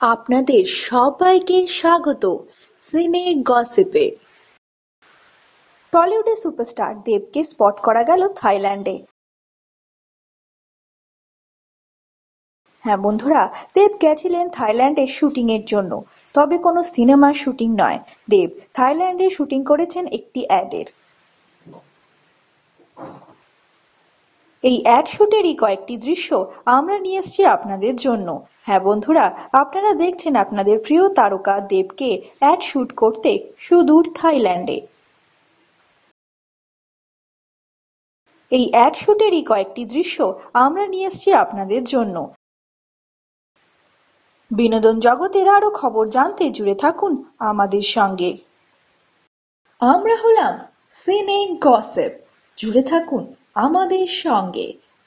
আপনাদের সবাইকে স্বাগত সিনে গসিপে। টলিউডের সুপারস্টার দেবকে স্পট করা গেল থাইল্যান্ডে। হ্যাঁ বন্ধুরা, দেব গেছিলেন থাইল্যান্ডে শুটিং এর জন্য। তবে কোনো সিনেমার শুটিং নয়। দেব থাইল্যান্ডে শুটিং করেছেন একটি অ্যাডের। এই অ্যাড শুটেরই কয়েকটি দৃশ্য আমরা নিয়ে এসেছি আপনাদের জন্য। হ্যাঁ বন্ধুরা, আপনারা দেখছেন আপনাদের প্রিয় তারকা দেবকে অ্যাড শুট করতে সুদূর থাইল্যান্ডে। এই অ্যাড শুটেরই কয়েকটি দৃশ্য আমরা নিয়ে এসেছি আপনাদের জন্য। বিনোদন জগতের আরও খবর জানতে জুড়ে থাকুন আমাদের সঙ্গে। আমরা হলাম সিনে গসিপ। জুড়ে থাকুন আমাদের সঙ্গে।